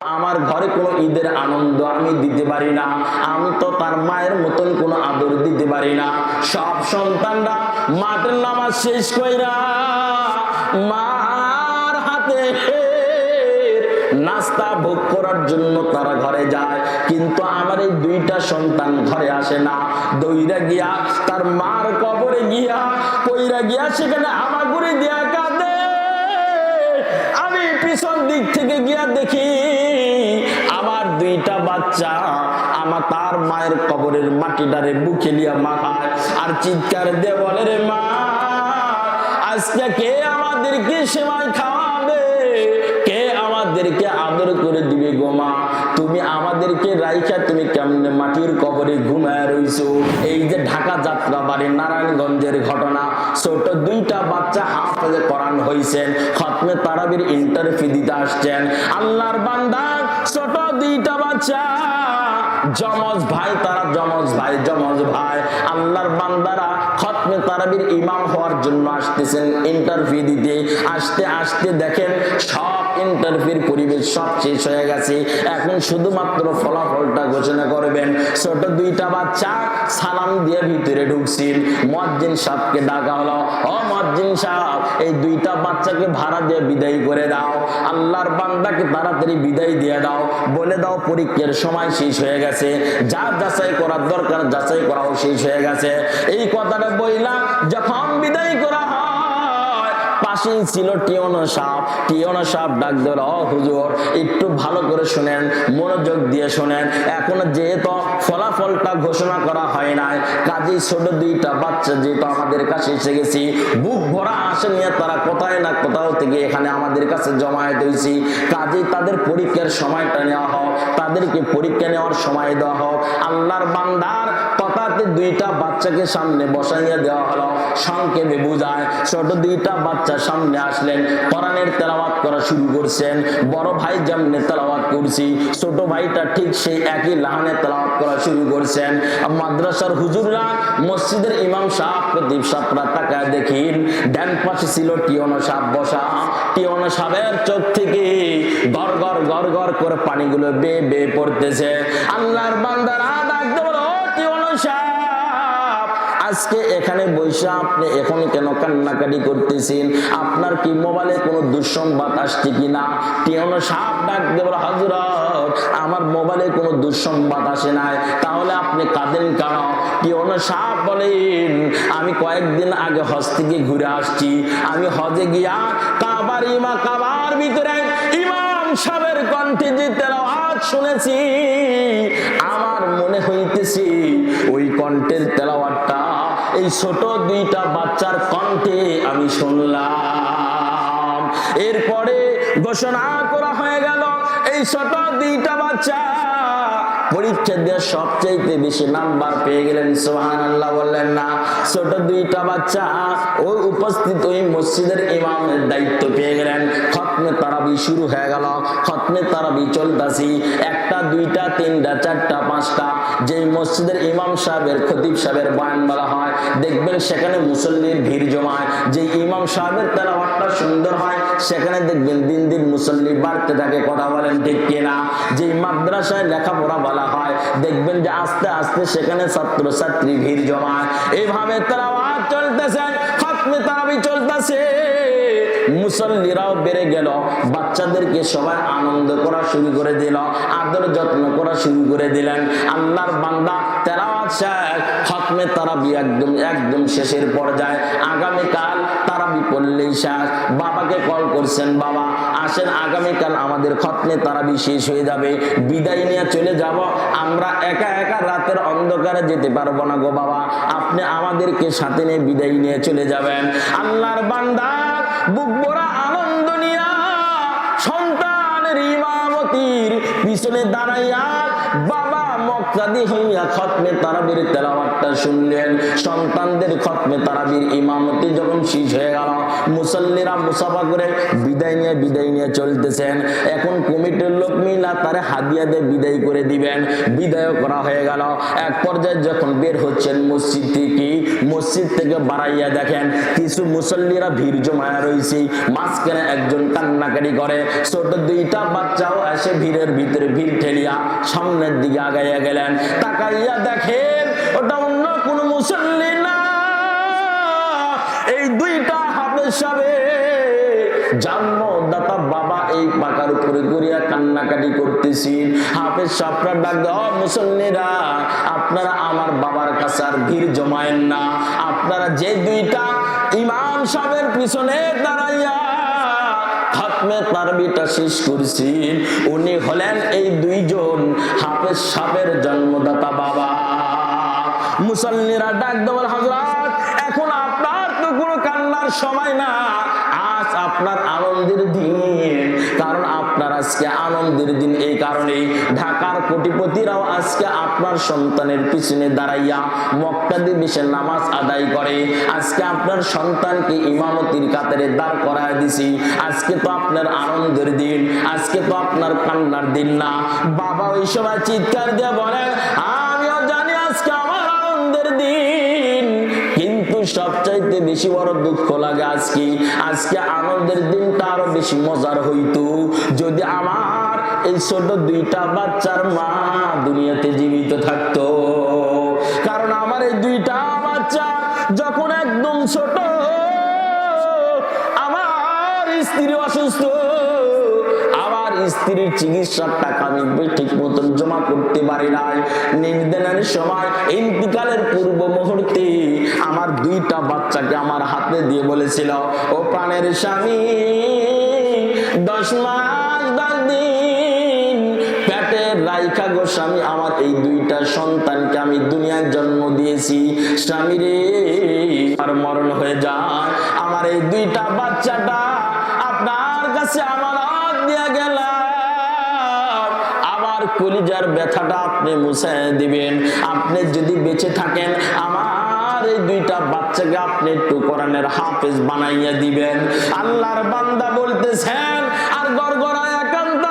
আমার ঘরে কোনো ঈদের আনন্দ আমি দিতে পারি না। আমি তো তার মায়ের মতন কোনো আদর দিতে পারি না। সব সন্তানরা মাঠের নামাজ শেষ কইরা মার হাতে নাস্তা ভোগ করার জন্য তারা ঘরে যায়। কিন্তু আমার এই দুইটা সন্তান ঘরে আসে না। দইরা গিয়া তার মার কবরে গিয়া কইরা গিয়া সেখানে হামাগুড়ি দিয়া কাঁদে। আমি পিছন দিক থেকে গিয়া দেখি বাচ্চা আমার তার মায়ের কবরের মাটিটারে বুকে লিয়া মাখায় আর চিৎকার দিয়ে বলে, রে মা, আজকে কে আমাদেরকে সেমাই খাওয়াবে? কে আমাদেরকে আদর করে দিবে গো মা? তুমি আমাদেরকে রাইখা তুমি কেমনে মাটির কবরে ঘুমায় রইছো? এই যে ঢাকা যাত্রা বাড়ি নারায়ণগঞ্জের ঘটনা, ছোট দুইটা বাচ্চা হাফেজে করান হইছেন, খতমে তারাবির ইন্টারভিউ দিতে আসছেন। আল্লাহর বান্দা, ছোট দুইটা বাচ্চা জমজ ভাই, তারা জমজ ভাই জমজ ভাই। আল্লাহর বান্দারা খতমে তারাবির ইমাম হওয়ার জন্য আসতেছেন ইন্টারভিউ দিতে। আসতে আসতে দেখেন সব ইন্টারভিউর পরিবেশ সব শেষ হয়ে গেছে। এখন শুধুমাত্র ফলাফলটা ঘোষণা করবেন। ছোট দুইটা বাচ্চা সালাম দিয়ে ভিতরে ঢুকছিল। মজ্জিন সাহেবকে ডাকা হলো, ও মজ্জিন সাহেব, এই দুইটা বাচ্চাকে ভাড়া দিয়ে বিদায় করে দাও। আল্লাহর বান্দাকে তাড়াতাড়ি বিদায় দিয়ে দাও। বলে দাও পরীক্ষার সময় শেষ হয়ে গেছে। যা যাচাই করার দরকার, যাচাই করাও শেষ হয়ে গেছে। এই কথাটা বললাম যখন বিদায় পাশেই ছিল টিয়নো সাপ। টিয়নো সাপ ডাক দিল ও হুজুর, একটু ভালো করে শুনেন, মনোযোগ দিয়ে শোনেন। এখন যেহেতু ফলাফলটা ঘোষণা করা হয় নাই কাজেই ছোট দুইটা বাচ্চা যেহেতু আমাদের কাছে এসে গেছি, বুক ভরা আসে নিয়ে তারা কোথায় না কোথাও থেকে এখানে আমাদের কাছে জমায়েত হয়েছি। কাজেই তাদের পরীক্ষার সময়টা নেওয়া হোক, তাদেরকে পরীক্ষা নেওয়ার সময় দেওয়া হোক। আল্লাহর বান্দার কথাতে দুইটা বাচ্চাকে সামনে বসাইয়া দেওয়া হলো। সংক্ষেপে বুঝায়, ছোট দুইটা বাচ্চা সামনে আসলেন, কোরআনের তেলাওয়াত করা শুরু করছেন। বড় ভাই যেমনি তেলাওয়াত করছি, ছোট ভাইটা ঠিক সেই একই লাহানে তেলাওয়াত করা শুরু করছেন। মাদ্রাসার হুজুররা মসজিদের ইমাম সাহ প্রদীপ সাপরা তাকায় দেখিন, ডান পাশে ছিল টিয়নো সাপ বসা। টিয়নো সাপের চোখ থেকে গড় গড় গড় গড় করে পানিগুলো বে বে পড়তেছে। আল্লাহর বান্দারা ডাকতে বলো "ও টিয়নো সাপ আজকে এখানে বৈশা আপনি এখন কেন কান্নাকাটি করতেছেন? আপনার কি মোবাইলে কোনো দুঃসংবাদ আসছে কিনা? টিয়নো সাপ ডাক দেব হজরত আমার মোবাইলে কোনো দুঃসংবাদ আসে নাই। তাহলে আপনি কাঁদেন কেন? টিয়নো সাপ বলেন আমি কয়েকদিন আগে হজ থেকে ঘুরে আসছি। আমি হজে গিয়া কাবার ইমা, কাবার ভিতরে ইমাম সাহেবের কণ্ঠে যে তেলাওয়াত শুনেছি, আমার মনে হইতেছি ওই কণ্ঠের তেলাওয়াতটা এই ছোট দুইটা বাচ্চার কণ্ঠে আমি শুনলাম। এরপরে ঘোষণা করা হয়ে গেল, এই ছোট দুইটা বাচ্চা পরীক্ষা দিয়ে সবচাইতে বেশি নাম্বার পেয়ে গেলেন। সোহান আল্লাহ বললেন, না, ছোট দুইটা বাচ্চা ওই উপস্থিত ওই মসজিদের ইমামের দায়িত্ব পেয়ে গেলেন। খতমে তারাবি শুরু হয়ে গেল। খতমে তারাবি চলতাছি। একটা, দুইটা, তিনটা, চারটা, পাঁচটা। যেই মসজিদের ইমাম সাহেবের, খতিব সাহেবের বয়ান বলা হয়, দেখবেন সেখানে মুসল্লির ভিড় জমায়। যে ইমাম সাহেবের তেলাওয়াতটা সুন্দর হয়, সেখানে দেখবেন দিন দিন মুসল্লি বাড়তে থাকে, কথা বলেন ঠিক কিনা। যে মাদ্রাসায় লেখাপড়া বলা হয়, দেখবেন যে আস্তে আস্তে সেখানে ছাত্র ছাত্রী ভিড় জমায়। এইভাবে তেলাওয়াত চলতেছে, খতমে তারাবি চলতেছে। মুসল্লিরাও বেড়ে গেল। বাচ্চাদেরকে সবাই আনন্দ করা শুরু করে দিল, আদর যত্ন করা শুরু করে দিলেন। আল্লাহর বান্দা তেলাওয়াত শেখ খতমে তারাবি একদম একদম শেষের পর্যায়ে আগামীকাল তারাবি পড়লেই শেষ। বাবাকে কল করছেন, বাবা, আসেন, আগামীকাল আমাদের খতমে তারাবি শেষ হয়ে যাবে। বিদায় নিয়ে চলে যাব। আমরা একা একা রাতের অন্ধকারে যেতে পারব না গো বাবা। আপনি আমাদেরকে সাথে নিয়ে বিদায় নিয়ে চলে যাবেন। আল্লাহর বান্দা, বুক ভরা বাবা মক্কা মক্কাদি হইয়া খতমে তারাবির তেলাওয়াতটা শুনলেন। সন্তানদের খতমে তারাবির ইমামতি যখন শেষ হয়ে গেল, মুসল্লিরা মুসাফা করে বিদায় নিয়ে বিদায় নিয়ে চলতেছেন। এখন কমিটির লোক মিলা তারে হাদিয়া দিয়ে বিদায় করে দিবেন। বিদায় করা হয়ে গেল। এক পর্যায়ে যখন বের হচ্ছেন মসজিদ থেকে মসজিদ থেকে বাড়াইয়া দেখেন কিছু মুসল্লিরা ভিড় জমায়া রয়েছে। মাঝখানে একজন কান্নাকারি করে, ছোট দুইটা বাচ্চাও এসে ভিড়ের ভিতরে ভিড় ঠেলিয়া সামনের দিকে আগাইয়া গেলেন। তাকাইয়া দেখেন, ওটা এই দুইটা হাফেজ সাবে জন্মদাতা বাবা এই পাকার উপরে করিয়া কান্নাকাটি করতেছি। হাফেজ সাপরা ডাক মুসল্লিরা, আপনারা আমার বাবার কাছে আর ভিড় জমায়েন না। আপনারা যে দুইটা ইমাম সাহেবের পিছনে দাঁড়াইয়া খতমে তারবিটা শেষ করছি উনি হলেন এই দুইজন হাফেজ সাহেবের জন্মদাতা বাবা। মুসল্লিরা ডাক দেওয়ার হজরত এখন আপনার তো কোনো কান্নার সময় না। আজ আপনার আনন্দের দিন। কারণ আপনার আজকে আনন্দের দিন এই কারণে ঢাকার কোটিপতিরাও আজকে আপনার সন্তানের পিছনে দাঁড়াইয়া মক্কা দিবসে নামাজ আদায় করে। আজকে আপনার সন্তানকে ইমামতির কাতারে দাঁড় করায় দিছি। আজকে তো আপনার আনন্দের দিন। আজকে তো আপনার কান্নার দিন না। বাবা ওই সময় চিৎকার দিয়ে বলেন আমিও বেশি বড় দুঃখ লাগে আজকে। আজকে আনন্দের দিনটা আরও বেশি মজার হইতো। যদি আমার এই ছোট দুইটা বাচ্চার মা দুনিয়াতে জীবিত থাকতো। কারণ আমার এই দুইটা বাচ্চা যখন একদম ছোট, আমার স্ত্রী অসুস্থ স্ত্রীর চিকিৎসার টাকা আমি ঠিক মতন জমা করতে পারি নাই। নির্দেনের সময় ইন্তিকালের পূর্ব মুহূর্তে আমার দুইটা বাচ্চাকে আমার হাতে দিয়ে বলেছিল, ও প্রাণের স্বামী, দশ মাস দশ দিন। পেটের রাইখা গো স্বামী, আমার এই দুইটা সন্তানকে আমি দুনিয়ায় জন্ম দিয়েছি। স্বামী রে, আর মরণ হয়ে যায়। আমার এই দুইটা বাচ্চাটা ব্যথাটা আপনি মুছে দিবেন। আপনি যদি বেঁচে থাকেন, আমার এই দুইটা আপনি হাফেজ বানাইয়া দিবেন। আল্লাহর বান্দা বলতেছেন, আর গড়গড়ায় একান্ত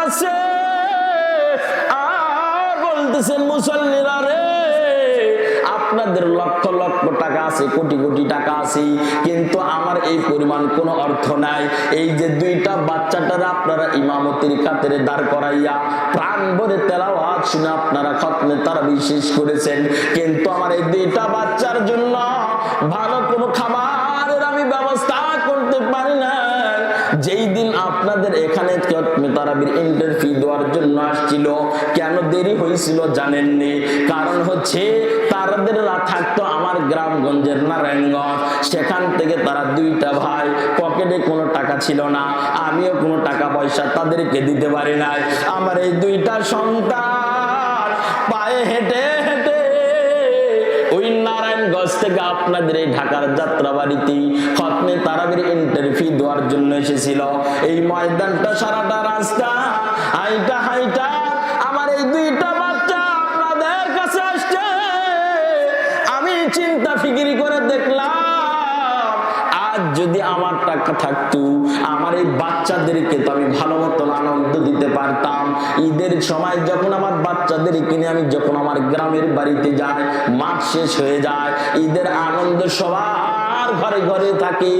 আর বলতেছেন, মুসল্লিরা রে আপনাদের লক্ষ লক্ষ টাকা আছে, কোটি কোটি টাকা আছে, কিন্তু আমার এই পরিমাণ কোনো অর্থ নাই। এই যে দুইটা বাচ্চাটারা আপনারা ইমামতির কাতারে দাঁড় করাইয়া প্রাণ ভরে তেলাওয়াত শুনে আপনারা খতমে তারা বিশেষ করেছেন। কিন্তু আমার এই দুইটা বাচ্চার জন্য ভালো কোনো খাবারের আমি ব্যবস্থা করতে পারি না যেই দিন আপনাদের এখানে তারাবির ইন্টারভিউ দেওয়ার জন্য আসছিল। কেন দেরি হয়েছিল জানেননি? কারণ হচ্ছে তারাদের থাকতো আমার গ্রামগঞ্জের নারায়ণগঞ্জ। সেখান থেকে তারা দুইটা ভাই পকেটে কোনো টাকা ছিল না। আমিও কোনো টাকা পয়সা তাদেরকে দিতে পারি নাই। আমার এই দুইটা সন্তান পায়ে হেঁটে নারায়ণগঞ্জ থেকে আপনাদের এই ঢাকার যাত্রাবাড়িতে খতমে তারাবির ইন্টারভিউ দেওয়ার জন্য এসেছিল। এই ময়দানটা সারাটা রাস্তা, হাইটা হাইটা, আমার এই দুইটা বাচ্চা আপনাদের কাছে আসছে। আমি চিন্তা ফিকিরি করে দেখলাম যদি আমার টাকা থাকতো, আমার এই বাচ্চাদেরকে তো আমি ভালো মতন আনন্দ দিতে পারতাম। ঈদের সময় যখন আমার বাচ্চাদের কিনে আমি যখন আমার গ্রামের বাড়িতে যাই মাঠ শেষ হয়ে যায়, ঈদের আনন্দ সবার ঘরে ঘরে থাকি।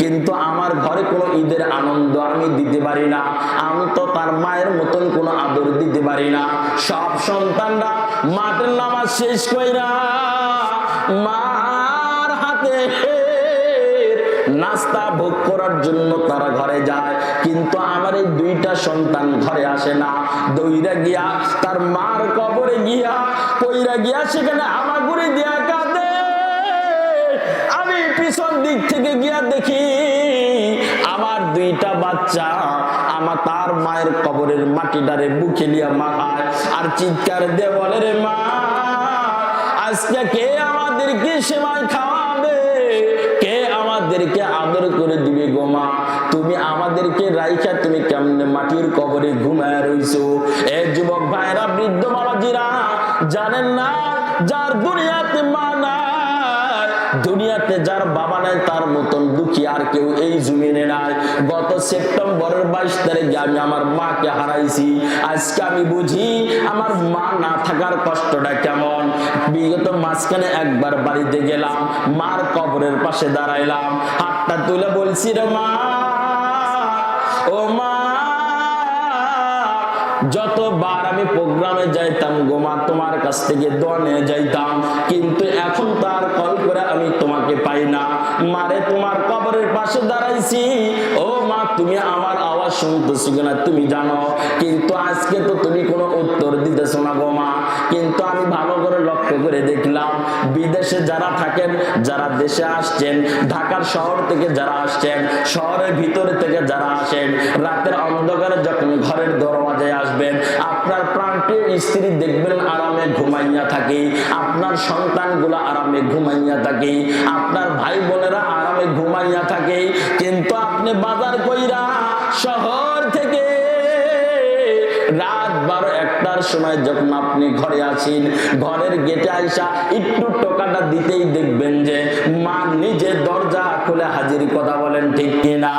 কিন্তু আমার ঘরে কোনো ঈদের আনন্দ আমি দিতে পারি না। আমি তো তার মায়ের মতন কোনো আদর দিতে পারি না। সব সন্তানরা মাঠের নামাজ শেষ কইরা মার হাতে নাস্তা ভোগ করার জন্য তারা ঘরে যায়। কিন্তু আমার এই দুইটা সন্তান ঘরে আসে না। দইরা গিয়া তার মার কবরে গিয়া কইরা গিয়া সেখানে আমাগুড়ি দিয়া কাঁদে। আমি পিছন দিক থেকে গিয়া দেখি আমার দুইটা বাচ্চা আমার তার মায়ের কবরের মাটিটারে বুকে নিয়ে মাখায়। আর চিৎকার দিয়ে বলে, রে মা, আজকে কে আমাদেরকে সেমাই আদর করে দিবে গোমা তুমি আমাদেরকে রাইখা তুমি কেমনে মাটির কবরে ঘুমায় রইছো? এ যুবক ভাইরা, বৃদ্ধ বাবাজিরা, জানেন না? যার দুনিয়াতে মা নাই দুনিয়াতে যার বাবা নাই, তার মতন দুঃখী আর কেউ এই জমিনে নাই। গত সেপ্টেম্বরের বাইশ তারিখে আমি আমার মাকে হারাইছি। আজকে আমি বুঝি আমার মা না থাকার কষ্টটা কেমন। বিগত মাঝখানে একবার বাড়িতে গেলাম, মার কবরের পাশে দাঁড়াইলাম। হাতটা তুলে বলছি, রে মা কাছ থেকে দোয়া নিয়ে যাইতাম। কিন্তু এখন তার কল করে আমি তোমাকে পাই না। মারে, তোমার কবরের পাশে দাঁড়াইছি। ও মা, তুমি আমার আওয়াজ শুনতেছো কিনা তুমি জানো। কিন্তু আজকে তো তুমি কোনো উত্তর দিতেছো না গো মা। কিন্তু আমি ভালো করে লক্ষ্য করে দেখলাম, বিদেশে যারা থাকেন, যারা দেশে আসছেন, ঢাকার শহর থেকে যারা আসছেন, শহরের ভিতরে থেকে যারা আসেন, রাতের অন্ধকারে যখন ঘরের দরওয়াজায় আসবেন, আপনার প্রান্তীয় স্ত্রী দেখবেন আরামে ঘুমাইয়া থাকে, আপনার সন্তানগুলো আরামে ঘুমাইয়া থাকে, আপনার ভাই বোনেরা আরামে ঘুমাইয়া থাকে, কিন্তু আপনি বাজার কইরা শহর থেকে রাত বারো একটার সময় যখন আপনি ঘরে আসেন, ঘরের গেটে আইসা একটু টোকাটা দিতেই দেখবেন যে মা নিজে দরজা খুলে হাজির কথা বলেন ঠিক কিনা।